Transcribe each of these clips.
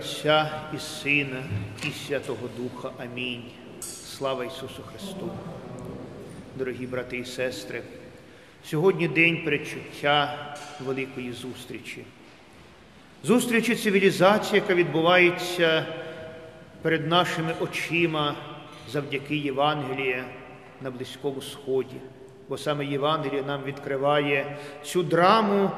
Отця і Сина, і Святого Духа. Амінь. Слава Ісусу Христу. Дорогі брати і сестри, сьогодні день передчуття великої зустрічі. Зустрічі цивілізації, яка відбувається перед нашими очима завдяки Євангелія на Близькому Сході. Бо саме Євангеліє нам відкриває цю драму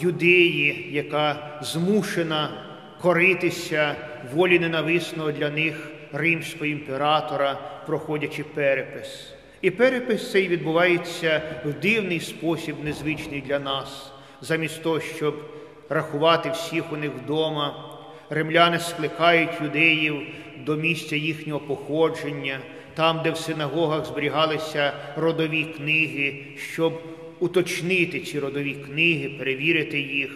юдеї, яка змушена коритися волі ненависного для них римського імператора, проходячи перепис. І перепис цей відбувається в дивний спосіб, незвичний для нас, замість того, щоб рахувати всіх у них вдома. Римляни скликають юдеїв до місця їхнього походження, там, де в синагогах зберігалися родові книги, щоб уточнити ці родові книги, перевірити їх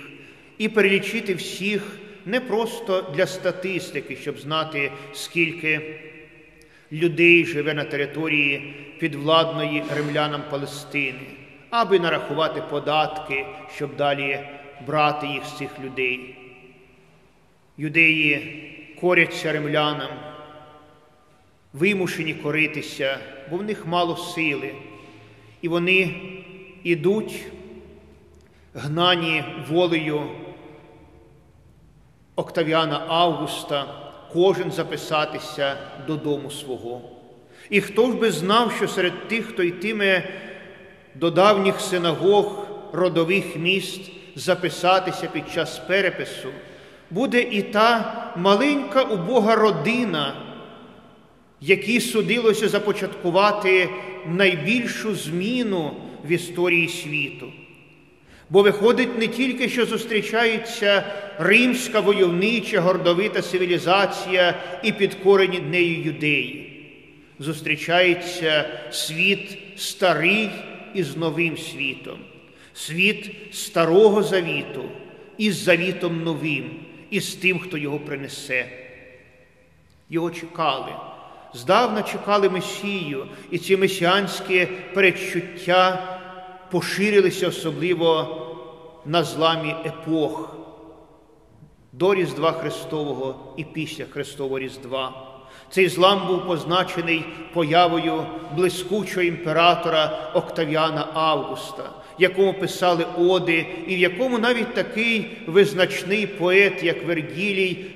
і перелічити всіх не просто для статистики, щоб знати, скільки людей живе на території підвладної римлянам Палестини, аби нарахувати податки, щоб далі брати їх з цих людей. Юдеї коряться римлянам, вимушені коритися, бо в них мало сили, і вони ідуть, гнані волею Октавіана Августа, кожен записатися додому свого. І хто ж би знав, що серед тих, хто йтиме до давніх синагог родових міст записатися під час перепису, буде і та маленька убога родина, якій судилося започаткувати найбільшу зміну в історії світу. Бо виходить не тільки, що зустрічається римська войовнича гордовита цивілізація і підкорені нею юдеї, зустрічається світ старий із новим світом, світ старого завіту із завітом новим, і з тим, хто його принесе. Його чекали. Здавна чекали Месію, і ці месіанські передчуття поширилися особливо на зламі епох до Різдва Христового і після Христового Різдва. Цей злам був позначений появою блискучого імператора Октавіана Августа, якому писали оди, і в якому навіть такий визначний поет, як Вергілій,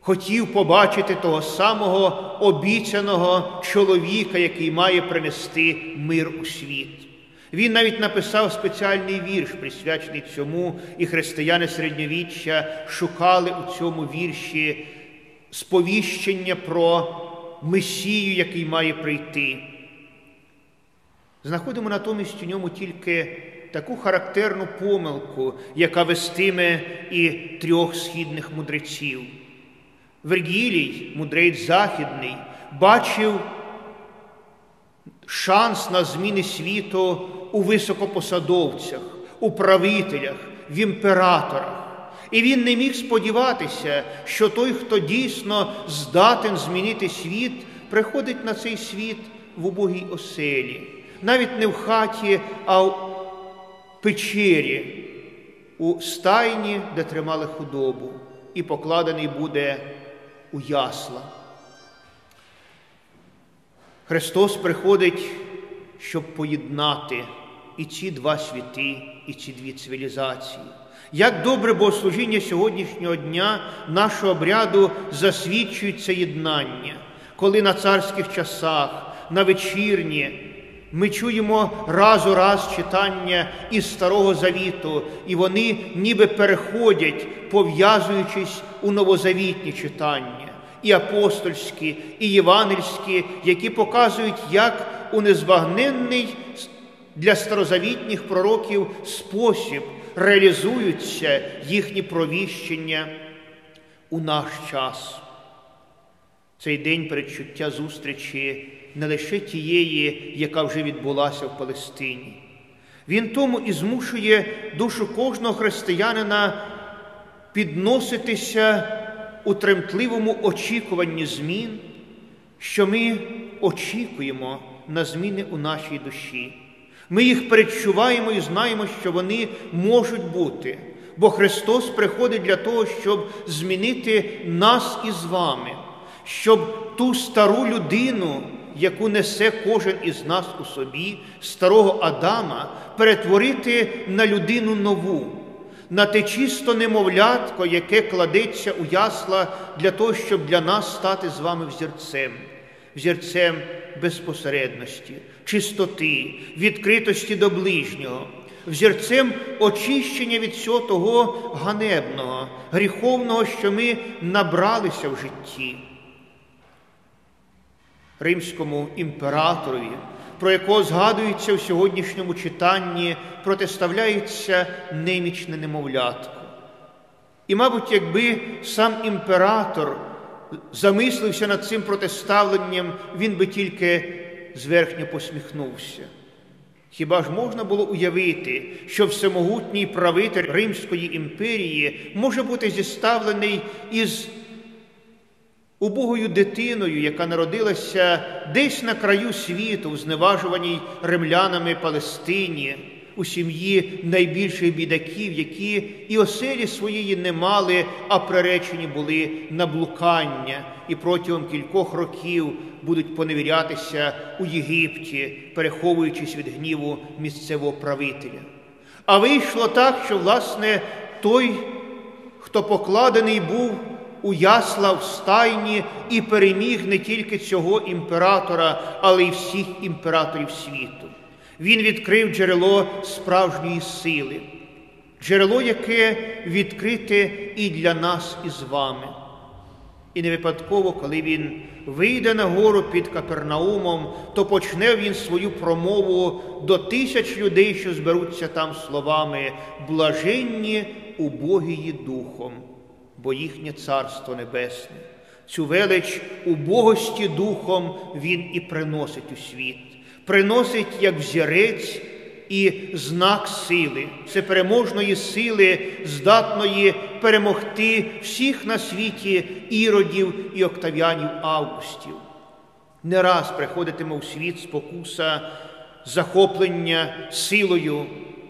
хотів побачити того самого обіцяного чоловіка, який має принести мир у світ. Він навіть написав спеціальний вірш, присвячений цьому, і християни середньовіччя шукали у цьому вірші сповіщення про Месію, який має прийти. Знаходимо натомість у ньому тільки таку характерну помилку, яка вестиме і трьох східних мудреців. Вергілій, мудрець Західний, бачив шанс на зміни світу у високопосадовцях, у правителях, в імператорах. І він не міг сподіватися, що той, хто дійсно здатен змінити світ, приходить на цей світ в убогій оселі, навіть не в хаті, а в печері, у стайні, де тримали худобу, і покладений буде у ясла. Христос приходить, щоб поєднати і ці два світи, і ці дві цивілізації. Як добре богослужіння сьогоднішнього дня нашого обряду засвідчують це єднання, коли на царських часах, на вечірні ми чуємо раз у раз читання із Старого Завіту, і вони ніби переходять, пов'язуючись у новозавітні читання, і апостольські, і євангельські, які показують, як у незбагненний для старозавітніх пророків спосіб реалізуються їхні провіщення у наш час. Цей день передчуття зустрічі не лише тієї, яка вже відбулася в Палестині. Він тому і змушує душу кожного християнина підноситися у тремтливому очікуванні змін, що ми очікуємо на зміни у нашій душі. Ми їх передчуваємо і знаємо, що вони можуть бути, Бо Христос приходить для того, щоб змінити нас із вами, щоб ту стару людину, яку несе кожен із нас у собі, старого Адама, перетворити на людину нову, на те чисто немовлятко, яке кладеться у ясла для того, щоб для нас стати з вами взірцем, взірцем безпосередності, чистоти, відкритості до ближнього взірцем очищення від всього того ганебного, гріховного, що ми набралися в житті. Римському імператорові, про якого згадується в сьогоднішньому читанні, протиставляється немічне немовлятко. І, мабуть, якби сам імператор замислився над цим протиставленням, він би тільки зверхньо посміхнувся. Хіба ж можна було уявити, що всемогутній правитель Римської імперії може бути зіставлений із убогою дитиною, яка народилася десь на краю світу, в зневажуваній римлянами Палестині, у сім'ї найбільших бідаків, які і оселі своєї не мали, а приречені були на блукання і протягом кількох років будуть поневірятися у Єгипті, переховуючись від гніву місцевого правителя. А вийшло так, що, власне, той, хто покладений був у ясла в стайні і переміг не тільки цього імператора, але й всіх імператорів світу. Він відкрив джерело справжньої сили, джерело, яке відкрите і для нас, і з вами. І не випадково, коли він вийде на гору під Капернаумом, то почне він свою промову до тисяч людей, що зберуться там словами блаженні убогії духом, бо їхнє Царство Небесне. Цю велич убогості духом він і приносить у світ, приносить як взірець і знак сили, це переможної сили, здатної перемогти всіх на світі іродів і октавіанів августів. Не раз приходитиме у світ спокуса захоплення силою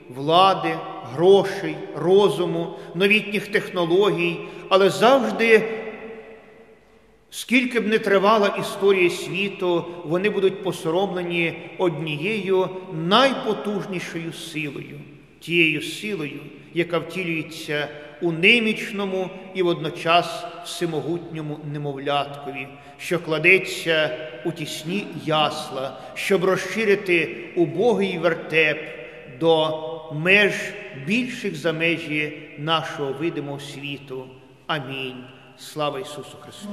влади, грошей, розуму, новітніх технологій, але завжди Скільки б не тривала історія світу, вони будуть посоромлені однією найпотужнішою силою, тією силою, яка втілюється у немічному і водночас всемогутньому немовляткові, що кладеться у тісні ясла, щоб розширити убогий вертеп до меж більших за межі нашого видимого світу. Амінь. Слава Ісусу Христу!